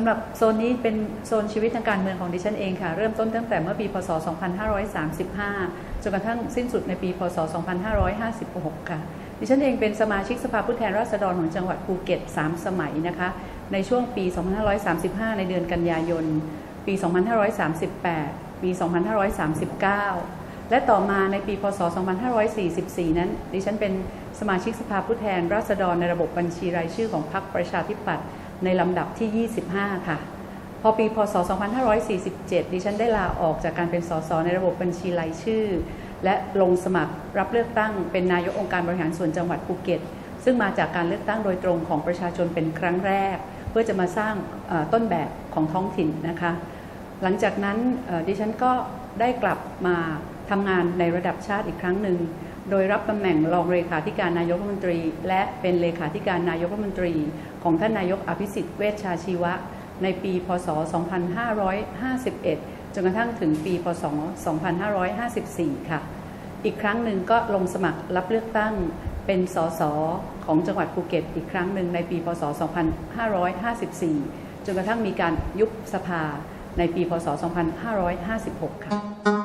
สำหรับโซนนี้เป็นโซนชีวิตทางการเมืองของดิฉันเองค่ะ เริ่มต้นตั้งแต่เมื่อปีพศ 2535 จนกระทั่งสิ้นสุดในปีพศ 2556 ค่ะ ดิฉันเองเป็นสมาชิกสภาผู้แทนราษฎรของจังหวัดภูเก็ต 3 สมัยนะคะ ในช่วงปี 2535 ในเดือนกันยายน ปี 2538 ปี 2539 และต่อมาในปีพศ 2544 นั้น ดิฉันเป็นสมาชิกสภาผู้แทนราษฎรในระบบบัญชีรายชื่อของพรรคประชาธิปัตย์ ในลำดับที่ 25 ค่ะ พอปีพศ 2547 ดิฉันได้ลาออกจากการเป็นสสในระบบบัญชีรายชื่อ และลงสมัครรับเลือกตั้งเป็นนายกองค์การบริหารส่วนจังหวัดภูเก็ต ซึ่งมาจากการเลือกตั้งโดยตรงของประชาชนเป็นครั้งแรก เพื่อจะมาสร้างต้นแบบของท้องถิ่นนะคะ หลังจากนั้นดิฉันก็ได้กลับมา ทำงานในระดับชาติอีกครั้งหนึ่ง โดยรับตำแหน่งรองเลขาธิการนายกรัฐมนตรี และเป็นเลขาธิการนายกรัฐมนตรี ของท่านนายกอภิสิทธิ์เวชชาชีวะ ในปีพศ 2551 จนกระทั่งถึงปีพศ 2554 ค่ะ อีกครั้งหนึ่งก็ลงสมัครรับเลือกตั้งเป็นสสของจังหวัดภูเก็ตอีกครั้งหนึ่งในปี พศ 2554 จนกระทั่งมีการยุบสภาในปี พศ 2556 ค่ะ